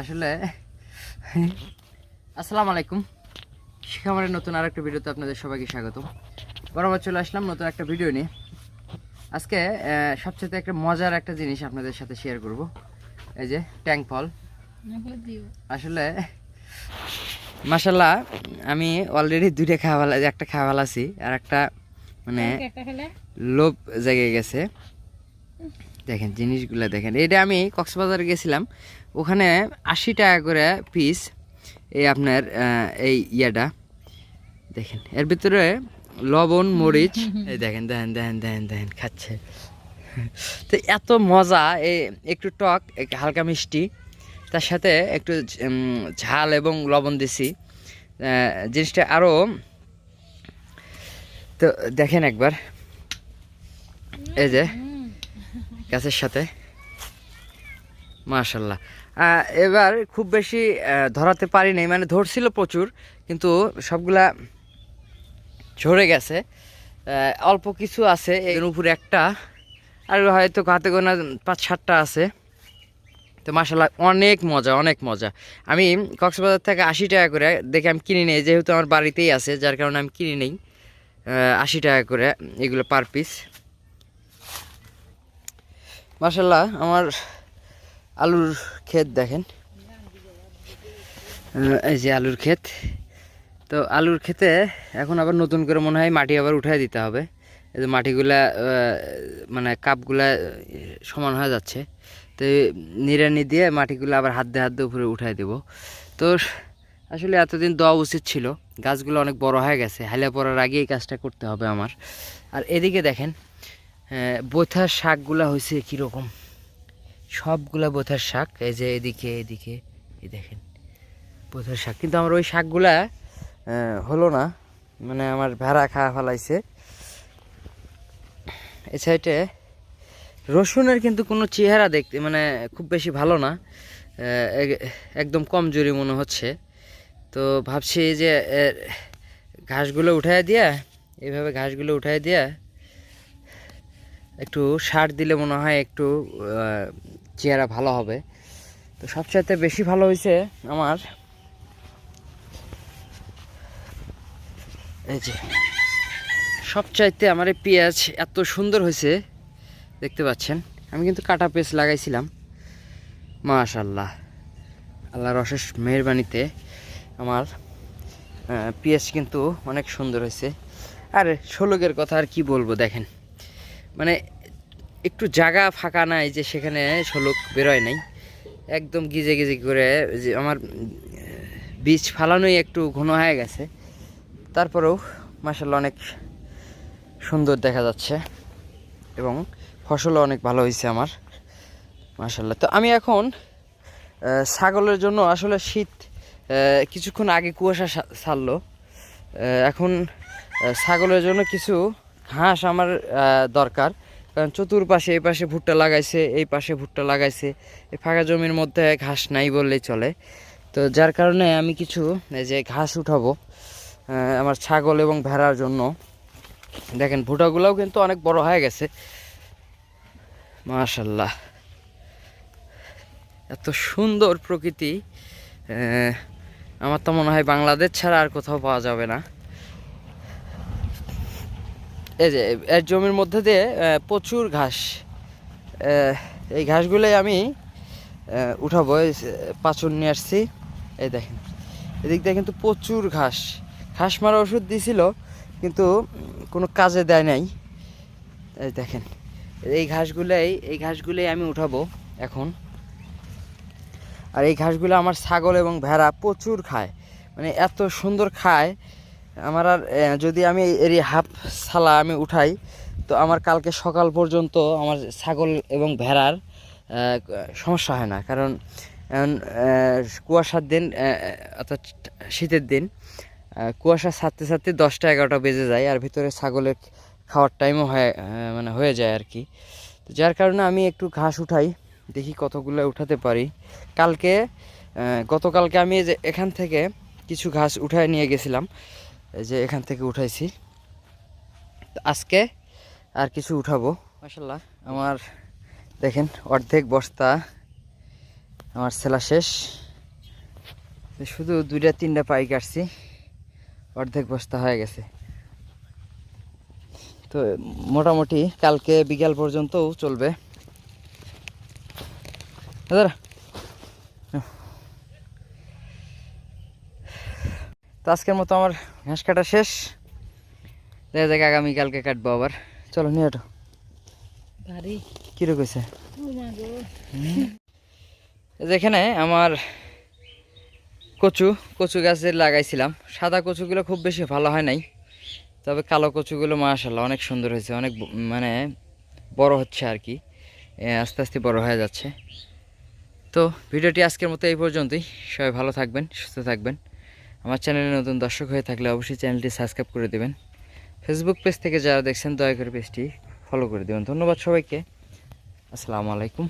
আসলে আসসালামু আলাইকুম। শিখামারের নতুন আরেকটা ভিডিওতে আপনাদের সবাইকে স্বাগত বরাবর চলে আসলাম নতুন একটা ভিডিও নিয়ে। আজকে সবচেয়ে একটা মজার একটা জিনিস আপনাদের সাথে শেয়ার করব। এই যে ট্যাঙ্ক ফল। আসলে মাসাল্লাহ আমি অলরেডি দুইটা খাওয়া একটা খাওয়া ভালো আছি আর একটা মানে লোভ জেগে গেছে। দেখেন জিনিসগুলো দেখেন। এটা আমি কক্সবাজার গেছিলাম। ওখানে আশি টাকা করে পিস এই আপনার এই ইয়াটা। দেখেন এর ভিতরে লবণ মরিচ। এই দেখেন দেখেন দেখেন দেখেন দেখেন খাচ্ছে। তো এত মজা এই একটু টক হালকা মিষ্টি। তার সাথে একটু ঝাল এবং লবণ দিছি। জিনিসটা আরও তো দেখেন একবার। এই যে গাছের সাথে। মাশাল্লাহ। আহ, এবার খুব বেশি ধরাতে পারি মানে ধরছিল প্রচুর, কিন্তু সবগুলা ঝরে গেছে। অল্প কিছু আছে, এর উপরে একটা। আর হয়তো হাতে গোনা পাঁচ সাতটা আছে। তো মাসাল্লাহ অনেক মজা অনেক মজা। আমি কক্সবাজার থেকে আশি টাকা করে দেখে আমি কিনে নিই, যেহেতু আমার বাড়িতেই আছে, যার কারণে আমি কিনে নিই। আশি টাকা করে এগুলো পার পিস। মাসাল্লাহ আমার আলুর ক্ষেত দেখেন। এই যে আলুর ক্ষেত। তো আলুর ক্ষেতে এখন আবার নতুন করে মনে হয় মাটি আবার উঠাই দিতে হবে। এই যে মাটিগুলা মানে কাপগুলা সমান হয়ে যাচ্ছে। তো নিড়ানি দিয়ে মাটিগুলো আবার হাত দিয়ে হাত দিয়ে উপরে উঠাই দেবো। তো আসলে এতদিন দেওয়া উচিত ছিল। গাছগুলো অনেক বড় হয়ে গেছে। হাইলা পড়ার আগে এই কাজটা করতে হবে আমার। আর এদিকে দেখেন বোথার শাকগুলা হয়েছে কীরকম। সবগুলা বোথার শাক, এই যে এদিকে এদিকে, এই দেখেন, বোথার শাক। কিন্তু আমার ওই শাকগুলা হলো না। মানে আমার ভেড়া খাওয়া ফেলাইছে। এই সাইডে রসুনের কিন্তু কোনো চেহারা দেখতে মানে খুব বেশি ভালো না। একদম কমজোরি মনে হচ্ছে। তো ভাবছি যে ঘাসগুলো উঠায় দিয়া, এইভাবে ঘাসগুলো উঠায় দিয়া একটু সার দিলে মনে হয় একটু চেহারা ভালো হবে। তো সবচাইতে বেশি ভালো হয়েছে আমার এই যে, সবচাইতে আমার এই পেঁয়াজ এত সুন্দর হয়েছে দেখতে পাচ্ছেন? আমি কিন্তু কাটা পেঁয়াজ লাগাইছিলাম। মাশাল্লাহ আল্লাহর অশেষ মেহরবানিতে আমার পেঁয়াজ কিন্তু অনেক সুন্দর হয়েছে আর, ষোলকের কথা আর কি বলব, দেখেন। মানে একটু জায়গা ফাঁকা নাই যে সেখানে ষোলক বেরোয় নাই। একদম গিজে গিজে করে যে আমার বীজ ফালানোই একটু ঘন হয়ে গেছে। তারপরেও মাসাল্লাহ অনেক সুন্দর দেখা যাচ্ছে এবং ফসলও অনেক ভালো হয়েছে আমার মাসাল্লাহ তো আমি এখন ছাগলের জন্য আসলে শীত কিছুক্ষণ আগে কুয়াশা ছাড়লো। এখন ছাগলের জন্য কিছু ঘাস আমার দরকার। চতুর্পাশে এই পাশে ভুট্টা লাগাইছে, এই পাশে ভুট্টা লাগাইছে। এই ফাঁকা জমির মধ্যে ঘাস নাই বললেই চলে। তো যার কারণে আমি কিছু, এই যে ঘাস উঠাবো আমার ছাগল এবং ভেড়ার জন্য। দেখেন, ভুট্টাগুলোও কিন্তু অনেক বড় হয়ে গেছে। মাশাল্লাহ এত সুন্দর প্রকৃতি আমার তো মনে হয় বাংলাদেশ ছাড়া আর কোথাও পাওয়া যাবে না। এই যে, এর জমির মধ্যে দিয়ে প্রচুর ঘাস। এই ঘাসগুলোই আমি উঠাবো। পাচন নিয়ে আসছি। এই দেখেন, এদিক দিয়ে কিন্তু প্রচুর ঘাস। ঘাস মারা ওষুধ দিয়েছিল, কিন্তু কোনো কাজে দেয় নাই। এই দেখেন, এই ঘাসগুলোই এই ঘাসগুলোই আমি উঠাবো এখন। আর এই ঘাসগুলো আমার ছাগল এবং ভেড়া প্রচুর খায়। মানে এত সুন্দর খায় আমার আর যদি আমি এর হাফ সালা আমি উঠাই, তো আমার কালকে সকাল পর্যন্ত আমার ছাগল এবং ভেড়ার সমস্যা হয় না। কারণ কুয়াশার দিন অর্থাৎ শীতের দিন কুয়াশা ছাড়তে ছাড়তে দশটা এগারোটা বেজে যায়, আর ভিতরে ছাগলের খাওয়ার টাইমও হয় মানে হয়ে যায় আর কি। তো যার কারণে আমি একটু ঘাস উঠাই, দেখি কতগুলো উঠাতে পারি। কালকে গতকালকে আমি এখান থেকে কিছু ঘাস উঠায় নিয়ে গেছিলাম এই যে এখান থেকে উঠাইছি। আজকে আর কিছু উঠাবো। মাসাল্লাহ আমার দেখেন অর্ধেক বস্তা আমার সেলা শেষ। শুধু দুইটা তিনটা পাই কাটছি অর্ধেক বস্তা হয়ে গেছে। তো মোটামুটি কালকে বিকাল পর্যন্তও চলবে। দাদা তো আজকের মতো আমার ঘাস কাটা শেষ। দেখা যাক আগামীকালকে কাটবো আবার। চলো নিয়ে ওঠো। ভারী কীরকম হয়েছে? যেখানে আমার কচু কচু গাছের লাগাইছিলাম। সাদা কচুগুলো খুব বেশি ভালো হয় নাই। তবে কালো কচুগুলো মাশাল্লাহ অনেক সুন্দর হয়েছে অনেক মানে বড় হচ্ছে আর কি। আস্তে আস্তে বড় হয়ে যাচ্ছে। তো ভিডিওটি আজকের মতো এই পর্যন্তই। সবাই ভালো থাকবেন সুস্থ থাকবেন। আমার চ্যানেলে নতুন দর্শক হয়ে থাকলে অবশ্যই চ্যানেলটি সাবস্ক্রাইব করে দেবেন। ফেসবুক পেজ থেকে যারা দেখছেন, দয়া করে পেজটি ফলো করে দেবেন। ধন্যবাদ সবাইকে। আসসালামু আলাইকুম।